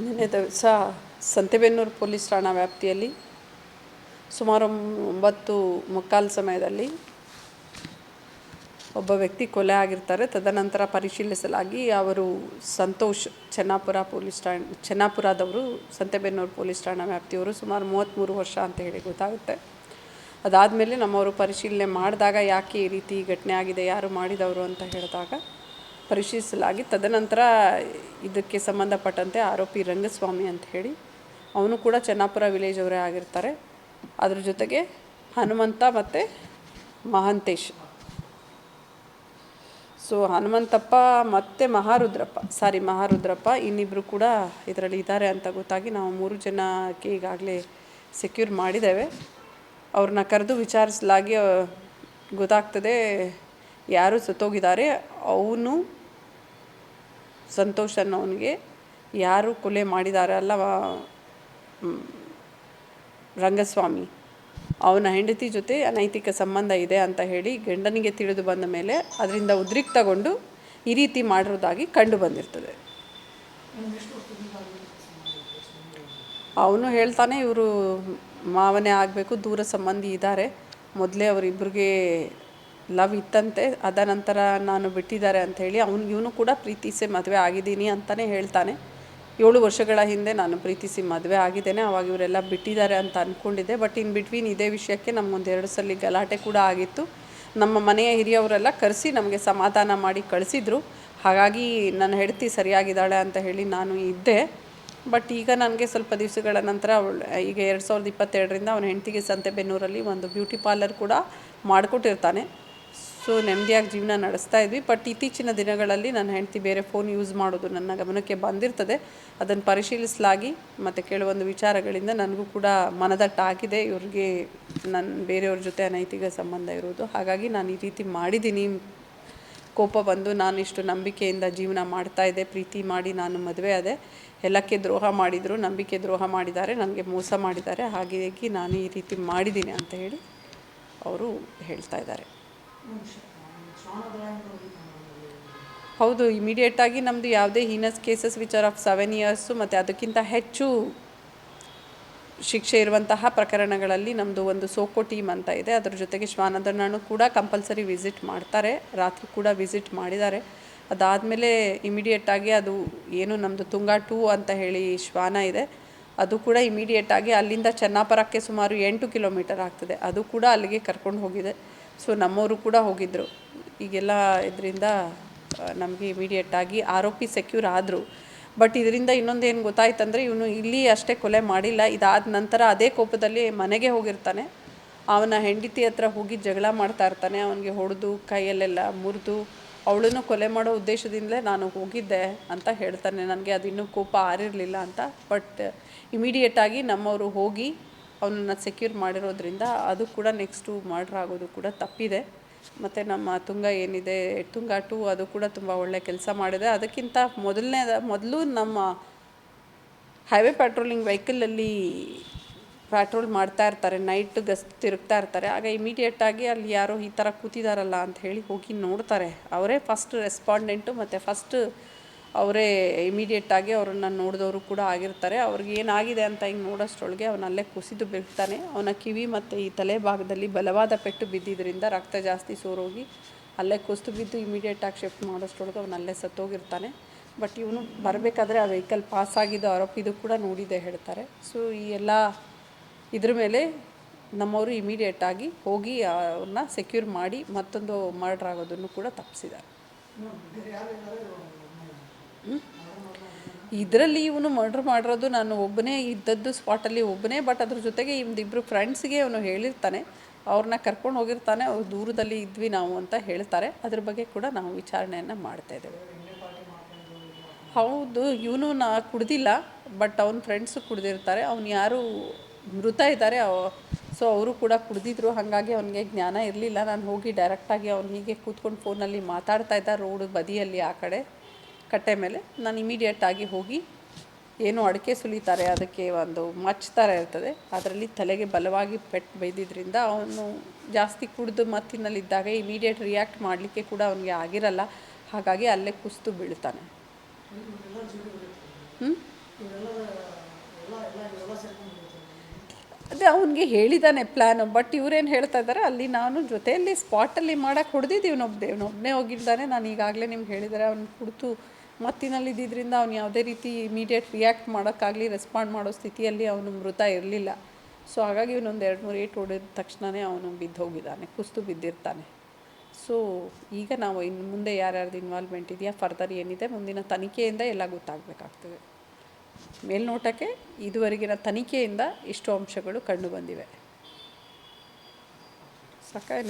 ನಿನ್ನೆ ದಿವಸ ಸಂತೆಬೆನ್ನೂರು ಪೊಲೀಸ್ ಠಾಣಾ ವ್ಯಾಪ್ತಿಯಲ್ಲಿ ಸುಮಾರು ಒಂಬತ್ತು ಮುಕ್ಕಾಲು ಸಮಯದಲ್ಲಿ ಒಬ್ಬ ವ್ಯಕ್ತಿ ಕೊಲೆ ಆಗಿರ್ತಾರೆ. ತದನಂತರ ಪರಿಶೀಲಿಸಲಾಗಿ ಅವರು ಸಂತೋಷ್ ಚೆನ್ನಾಪುರ ಪೊಲೀಸ್ ಠಾಣೆ, ಚೆನ್ನಾಪುರದವರು ಸಂತೆಬೆನ್ನೂರು ಪೊಲೀಸ್ ಠಾಣಾ ವ್ಯಾಪ್ತಿಯವರು ಸುಮಾರು ಮೂವತ್ತ್ಮೂರು ವರ್ಷ ಅಂತ ಹೇಳಿ ಗೊತ್ತಾಗುತ್ತೆ. ಅದಾದಮೇಲೆ ನಮ್ಮವರು ಪರಿಶೀಲನೆ ಮಾಡಿದಾಗ ಯಾಕೆ ಈ ರೀತಿ ಘಟನೆ ಆಗಿದೆ, ಯಾರು ಮಾಡಿದವರು ಅಂತ ಹೇಳಿದಾಗ ಪರಿಶೀಲಿಸಲಾಗಿ ತದನಂತರ ಇದಕ್ಕೆ ಸಂಬಂಧಪಟ್ಟಂತೆ ಆರೋಪಿ ರಂಗಸ್ವಾಮಿ ಅಂತ ಹೇಳಿ ಅವನು ಕೂಡ ಚೆನ್ನಾಪುರ ವಿಲೇಜ್ ಅವರೇ ಆಗಿರ್ತಾರೆ. ಅದ್ರ ಜೊತೆಗೆ ಹನುಮಂತ ಮತ್ತು ಮಹಾಂತೇಶ್. ಸೊ ಹನುಮಂತಪ್ಪ ಮತ್ತು ಮಹಾರುದ್ರಪ್ಪ ಸಾರಿ ಮಹಾರುದ್ರಪ್ಪ ಇನ್ನಿಬ್ಬರು ಕೂಡ ಇದರಲ್ಲಿ ಇದ್ದಾರೆ ಅಂತ ಗೊತ್ತಾಗಿ ನಾವು ಮೂರು ಜನಕ್ಕೆ ಈಗಾಗಲೇ ಸೆಕ್ಯೂರ್ ಮಾಡಿದ್ದೇವೆ. ಅವ್ರನ್ನ ಕರೆದು ವಿಚಾರಿಸಲಾಗಿ ಗೊತ್ತಾಗ್ತದೆ ಯಾರು ಸತ್ತೋಗಿದ್ದಾರೆ ಅವನು ಸಂತೋಷ್ ಅನ್ನೋನಿಗೆ ಯಾರು ಕೊಲೆ ಮಾಡಿದ್ದಾರೆ ಅಲ್ಲ ಮ್, ರಂಗಸ್ವಾಮಿ. ಅವನ ಹೆಂಡತಿ ಜೊತೆ ಅನೈತಿಕ ಸಂಬಂಧ ಇದೆ ಅಂತ ಹೇಳಿ ಗಂಡನಿಗೆ ತಿಳಿದು ಬಂದ ಮೇಲೆ ಅದರಿಂದ ಉದ್ರಿಕ್ತಗೊಂಡು ಈ ರೀತಿ ಮಾಡಿರೋದಾಗಿ ಕಂಡು ಬಂದಿರ್ತದೆ. ಅವನು ಹೇಳ್ತಾನೆ ಇವರು ಮಾವನೇ ಆಗಬೇಕು ದೂರ ಸಂಬಂಧಿ ಇದ್ದಾರೆ. ಮೊದಲೇ ಅವರಿಬ್ಬರಿಗೆ ಲವ್ ಇತ್ತಂತೆ, ಅದ ನಂತರ ನಾನು ಬಿಟ್ಟಿದ್ದಾರೆ ಅಂತ ಹೇಳಿ ಅವ್ನು, ಇವನು ಕೂಡ ಪ್ರೀತಿಸಿ ಮದುವೆ ಆಗಿದ್ದೀನಿ ಅಂತಲೇ ಹೇಳ್ತಾನೆ. ಏಳು ವರ್ಷಗಳ ಹಿಂದೆ ನಾನು ಪ್ರೀತಿಸಿ ಮದುವೆ ಆಗಿದ್ದೇನೆ, ಅವಾಗ ಇವರೆಲ್ಲ ಬಿಟ್ಟಿದ್ದಾರೆ ಅಂತ ಅಂದ್ಕೊಂಡಿದ್ದೆ ಬಟ್ ಇನ್ ಬಿಟ್ವೀನ್ ಇದೇ ವಿಷಯಕ್ಕೆ ನಮಗೊಂದು ಎರಡು ಸಲ ಗಲಾಟೆ ಕೂಡ ಆಗಿತ್ತು. ನಮ್ಮ ಮನೆಯ ಹಿರಿಯವರೆಲ್ಲ ಕರೆಸಿ ನಮಗೆ ಸಮಾಧಾನ ಮಾಡಿ ಕಳಿಸಿದ್ರು. ಹಾಗಾಗಿ ನನ್ನ ಹೆಂಡತಿ ಸರಿಯಾಗಿದ್ದಾಳೆ ಅಂತ ಹೇಳಿ ನಾನು ಇದ್ದೆ. ಬಟ್ ಈಗ ನನಗೆ ಸ್ವಲ್ಪ ದಿವಸಗಳ ನಂತರ ಅವಳು, ಈಗ ಎರಡು ಸಾವಿರದ ಇಪ್ಪತ್ತೆರಡರಿಂದ ಅವನ ಹೆಂಡತಿಗೆ ಸಂತೆಬೆನ್ನೂರಲ್ಲಿ ಒಂದು ಬ್ಯೂಟಿ ಪಾರ್ಲರ್ ಕೂಡ ಮಾಡಿಕೊಟ್ಟಿರ್ತಾನೆ. ಸೊ ನೆಮ್ಮದಿಯಾಗಿ ಜೀವನ ನಡೆಸ್ತಾ ಇದ್ವಿ. ಬಟ್ ಇತ್ತೀಚಿನ ದಿನಗಳಲ್ಲಿ ನನ್ನ ಹೆಂಡತಿ ಬೇರೆ ಫೋನ್ ಯೂಸ್ ಮಾಡೋದು ನನ್ನ ಗಮನಕ್ಕೆ ಬಂದಿರ್ತದೆ. ಅದನ್ನು ಪರಿಶೀಲಿಸಲಾಗಿ ಮತ್ತು ಕೆಲವೊಂದು ವಿಚಾರಗಳಿಂದ ನನಗೂ ಕೂಡ ಮನದಟ್ಟಾಗಿದೆ. ಇವ್ರಿಗೆ ನನ್ನ ಬೇರೆಯವ್ರ ಜೊತೆ ಅನೈತಿಕ ಸಂಬಂಧ ಇರೋದು. ಹಾಗಾಗಿ ನಾನು ಈ ರೀತಿ ಮಾಡಿದ್ದೀನಿ. ಕೋಪ ಬಂದು ನಾನು ಇಷ್ಟು ನಂಬಿಕೆಯಿಂದ ಜೀವನ ಮಾಡ್ತಾ ಇದ್ದೆ. ಪ್ರೀತಿ ಮಾಡಿ ನಾನು ಮದುವೆ ಆದೆ. ಎಲ್ಲಕ್ಕೆ ದ್ರೋಹ ಮಾಡಿದರು, ನಂಬಿಕೆ ದ್ರೋಹ ಮಾಡಿದ್ದಾರೆ, ನನಗೆ ಮೋಸ ಮಾಡಿದ್ದಾರೆ. ಹಾಗಾಗಿ ನಾನು ಈ ರೀತಿ ಮಾಡಿದ್ದೀನಿ ಅಂತ ಹೇಳಿ ಅವರು ಹೇಳ್ತಾ ಇದ್ದಾರೆ. ಹೌದು ಇಮಿಡಿಯೇಟಾಗಿ ನಮ್ಮದು ಯಾವುದೇ ಹೀನಸ್ ಕೇಸಸ್ ವಿಚಾರ ಆಫ್ ಸೆವೆನ್ ಇಯರ್ಸು ಮತ್ತು ಅದಕ್ಕಿಂತ ಹೆಚ್ಚು ಶಿಕ್ಷೆ ಇರುವಂತಹ ಪ್ರಕರಣಗಳಲ್ಲಿ ನಮ್ಮದು ಒಂದು ಸೋಕೋ ಟೀಮ್ ಅಂತ ಇದೆ. ಅದ್ರ ಜೊತೆಗೆ ಶ್ವಾನದಣ್ಣನು ಕೂಡ ಕಂಪಲ್ಸರಿ ವಿಸಿಟ್ ಮಾಡ್ತಾರೆ. ರಾತ್ರಿ ಕೂಡ ವಿಸಿಟ್ ಮಾಡಿದ್ದಾರೆ. ಅದಾದಮೇಲೆ ಇಮಿಡಿಯೇಟಾಗಿ ಅದು ಏನು ನಮ್ಮದು ತುಂಗಾ ಟೂ ಅಂತ ಹೇಳಿ ಶ್ವಾನ ಇದೆ. ಅದು ಕೂಡ ಇಮಿಡಿಯೇಟಾಗಿ ಅಲ್ಲಿಂದ ಚೆನ್ನಾಪುರಕ್ಕೆ ಸುಮಾರು ಎಂಟು ಕಿಲೋಮೀಟರ್ ಆಗ್ತದೆ. ಅದು ಕೂಡ ಅಲ್ಲಿಗೆ ಕರ್ಕೊಂಡು ಹೋಗಿದೆ. ಸೊ ನಮ್ಮವರು ಕೂಡ ಹೋಗಿದ್ದರು ಈಗೆಲ್ಲ ಇದರಿಂದ ನಮಗೆ ಇಮಿಡಿಯೇಟಾಗಿ ಆರೋಪಿ ಸೆಕ್ಯೂರ್ ಆದರು. ಬಟ್ ಇದರಿಂದ ಇನ್ನೊಂದು ಏನು ಗೊತ್ತಾಯ್ತಂದರೆ, ಇವನು ಇಲ್ಲಿ ಅಷ್ಟೇ ಕೊಲೆ ಮಾಡಿಲ್ಲ. ಇದಾದ ನಂತರ ಅದೇ ಕೋಪದಲ್ಲಿ ಮನೆಗೆ ಹೋಗಿರ್ತಾನೆ. ಅವನ ಹೆಂಡತಿ ಹತ್ರ ಹೋಗಿ ಜಗಳ ಮಾಡ್ತಾ ಇರ್ತಾನೆ. ಅವನಿಗೆ ಹೊಡೆದು, ಕೈಯಲ್ಲೆಲ್ಲ ಮುರಿದು, ಅವಳನ್ನು ಕೊಲೆ ಮಾಡೋ ಉದ್ದೇಶದಿಂದಲೇ ನಾನು ಹೋಗಿದ್ದೆ ಅಂತ ಹೇಳ್ತಾನೆ. ನನಗೆ ಅದು ಇನ್ನೂ ಕೋಪ ಆರಿರಲಿಲ್ಲ ಅಂತ. ಬಟ್ ಇಮಿಡಿಯೇಟಾಗಿ ನಮ್ಮವರು ಹೋಗಿ ಅವನನ್ನು ಸೆಕ್ಯೂರ್ ಮಾಡಿರೋದ್ರಿಂದ ಅದು ಕೂಡ ನೆಕ್ಸ್ಟು ಮರ್ಡ್ರ್ ಆಗೋದು ಕೂಡ ತಪ್ಪಿದೆ. ಮತ್ತು ನಮ್ಮ ತುಂಗ ಏನಿದೆ, ತುಂಗ ಟು ಅದು ಕೂಡ ತುಂಬ ಒಳ್ಳೆ ಕೆಲಸ ಮಾಡಿದೆ. ಅದಕ್ಕಿಂತ ಮೊದಲನೇದ ಮೊದಲು ನಮ್ಮ ಹೈವೇ ಪ್ಯಾಟ್ರೋಲಿಂಗ್ ವೆಹಿಕಲಲ್ಲಿ ಪ್ಯಾಟ್ರೋಲ್ ಮಾಡ್ತಾ ಇರ್ತಾರೆ ನೈಟ್ ಗಸ್ತು ತಿರುಗ್ತಾ ಇರ್ತಾರೆ. ಆಗ ಇಮಿಡಿಯೇಟಾಗಿ ಅಲ್ಲಿ ಯಾರೋ ಈ ಥರ ಕೂತಿದಾರಲ್ಲ ಅಂತ ಹೇಳಿ ಹೋಗಿ ನೋಡ್ತಾರೆ. ಅವರೇ ಫಸ್ಟ್ ರೆಸ್ಪಾಂಡೆಂಟು ಮತ್ತು ಫಸ್ಟ್ ಅವರೇ ಇಮಿಡಿಯೇಟಾಗಿ ಅವ್ರನ್ನ ನೋಡಿದವರು ಕೂಡ ಆಗಿರ್ತಾರೆ. ಅವ್ರಿಗೆ ಏನಾಗಿದೆ ಅಂತ ಹಿಂಗೆ ನೋಡೋಷ್ಟರೊಳಗೆ ಅವನು ಅಲ್ಲೇ ಕುಸಿದು ಬೀಳ್ತಾನೆ ಅವನ ಕಿವಿ ಮತ್ತು ಈ ತಲೆ ಭಾಗದಲ್ಲಿ ಬಲವಾದ ಪೆಟ್ಟು ಬಿದ್ದಿದ್ದರಿಂದ ರಕ್ತ ಜಾಸ್ತಿ ಸೋರೋಗಿ ಅಲ್ಲೇ ಕುಸಿದು ಬಿದ್ದು ಇಮಿಡಿಯೇಟಾಗಿ ಶಿಫ್ಟ್ ಮಾಡೋಷ್ಟರೊಳಗೆ ಅವನು ಅಲ್ಲೇ ಸತ್ತೋಗಿರ್ತಾನೆ. ಬಟ್ ಇವನು ಬರಬೇಕಾದ್ರೆ ಆ ವೆಹಿಕಲ್ ಪಾಸ್ ಆಗಿದ್ದು ಆರೋಪಿದು ಕೂಡ ನೋಡಿದೆ ಹೇಳ್ತಾರೆ. ಸೊ ಈ ಎಲ್ಲ ಇದ್ರ ಮೇಲೆ ನಮ್ಮವರು ಇಮಿಡಿಯೇಟಾಗಿ ಹೋಗಿ ಅವ್ರನ್ನ ಸೆಕ್ಯೂರ್ ಮಾಡಿ ಮತ್ತೊಂದು ಮರ್ಡ್ರ್ ಆಗೋದನ್ನು ಕೂಡ ತಪ್ಪಿಸಿದ್ದಾರೆ. ಇದರಲ್ಲಿ ಇವನು ಮರ್ಡ್ರ್ ಮಾಡಿರೋದು ನಾನು ಒಬ್ಬನೇ ಇದ್ದದ್ದು ಸ್ಪಾಟಲ್ಲಿ ಒಬ್ಬನೇ ಬಟ್ ಅದ್ರ ಜೊತೆಗೆ ಇಬ್ಬರು ಫ್ರೆಂಡ್ಸ್ಗೆ ಅವನು ಹೇಳಿರ್ತಾನೆ. ಅವ್ರನ್ನ ಕರ್ಕೊಂಡು ಹೋಗಿರ್ತಾನೆ, ಅವ್ರು ದೂರದಲ್ಲಿ ಇದ್ವಿ ನಾವು ಅಂತ ಹೇಳ್ತಾರೆ. ಅದ್ರ ಬಗ್ಗೆ ಕೂಡ ನಾವು ವಿಚಾರಣೆಯನ್ನು ಮಾಡ್ತಾ ಇದ್ದೇವೆ. ಹೌದು, ಇವನು ನಾ ಕುಡ್ದಿಲ್ಲ ಬಟ್ ಅವನ ಫ್ರೆಂಡ್ಸು ಕುಡ್ದಿರ್ತಾರೆ. ಅವ್ನು ಯಾರು ಮೃತ ಇದ್ದಾರೆ ಸೊ ಅವರು ಕೂಡ ಕುಡ್ದಿದ್ರು. ಹಾಗಾಗಿ ಅವನಿಗೆ ಜ್ಞಾನ ಇರಲಿಲ್ಲ. ನಾನು ಹೋಗಿ ಡೈರೆಕ್ಟಾಗಿ ಅವ್ನು ಹೀಗೆ ಕೂತ್ಕೊಂಡು ಫೋನಲ್ಲಿ ಮಾತಾಡ್ತಾ ಇದ್ದ ರೋಡ್ ಬದಿಯಲ್ಲಿ ಆ ಕಡೆ. ಕಟ್ಟೆ ಮೇಲೆ ನಾನು ಇಮಿಡಿಯೇಟಾಗಿ ಹೋಗಿ ಏನು ಅಡಿಕೆ ಸುಲಿತಾರೆ, ಅದಕ್ಕೆ ಒಂದು ಮಚ್ ಥರ ಇರ್ತದೆ. ಅದರಲ್ಲಿ ತಲೆಗೆ ಬಲವಾಗಿ ಪೆಟ್ಟು ಬೈದಿದ್ದರಿಂದ ಅವನು ಜಾಸ್ತಿ ಕುಡಿದು ಮತ್ತಿನಲ್ಲಿದ್ದಾಗ ಇಮಿಡಿಯೇಟ್ ರಿಯಾಕ್ಟ್ ಮಾಡಲಿಕ್ಕೆ ಕೂಡ ಅವನಿಗೆ ಆಗಿರಲ್ಲ. ಹಾಗಾಗಿ ಅಲ್ಲೇ ಕುಸ್ತು ಬೀಳ್ತಾನೆ. ಅದೇ ಅವನಿಗೆ ಹೇಳಿದ್ದಾನೆ ಪ್ಲ್ಯಾನು ಬಟ್ ಇವ್ರೇನು ಹೇಳ್ತಾ ಇದ್ದಾರೆ ಅಲ್ಲಿ ನಾನು ಜೊತೆಯಲ್ಲಿ ಸ್ಪಾಟಲ್ಲಿ ಮಾಡೋಕ್ಕೆ ಹೊಡೆದಿದ್ದೀವಿ ಇವನೊಬ್ಬ ಒಬ್ಬನೇ ಹೋಗಿದ್ದಾನೆ. ನಾನು ಈಗಾಗಲೇ ನಿಮ್ಗೆ ಹೇಳಿದರೆ, ಅವನು ಕುಡಿತು ಮತ್ತಿನಲ್ಲಿದ್ದರಿಂದ ಅವ್ನು ಯಾವುದೇ ರೀತಿ ಇಮಿಡಿಯೇಟ್ ರಿಯಾಕ್ಟ್ ಮಾಡೋಕ್ಕಾಗಲಿ ರೆಸ್ಪಾಂಡ್ ಮಾಡೋ ಸ್ಥಿತಿಯಲ್ಲಿ ಅವನು ಮೃತ ಇರಲಿಲ್ಲ. ಸೊ ಹಾಗಾಗಿ ಇವನೊಂದು ಎರಡು ಮೂರು ಏಟು ಹೊಡೆದ ತಕ್ಷಣವೇ ಅವನು ಬಿದ್ದು ಹೋಗಿದ್ದಾನೆ, ಕುಸ್ತು ಬಿದ್ದಿರ್ತಾನೆ. ಸೊ ಈಗ ನಾವು ಇನ್ನು ಮುಂದೆ ಯಾರ್ಯಾರ್ದು ಇನ್ವಾಲ್ವ್ಮೆಂಟ್ ಇದೆಯಾ ಫರ್ದರ್ ಏನಿದೆ, ಮುಂದಿನ ತನಿಖೆಯಿಂದ ಎಲ್ಲ ಗೊತ್ತಾಗಬೇಕಾಗ್ತದೆ. ಮೇಲ್ನೋಟಕ್ಕೆ ಇದುವರೆಗಿನ ತನಿಖೆಯಿಂದ ಇಷ್ಟು ಅಂಶಗಳು ಕಂಡುಬಂದಿವೆ ಸಾಕಾಯ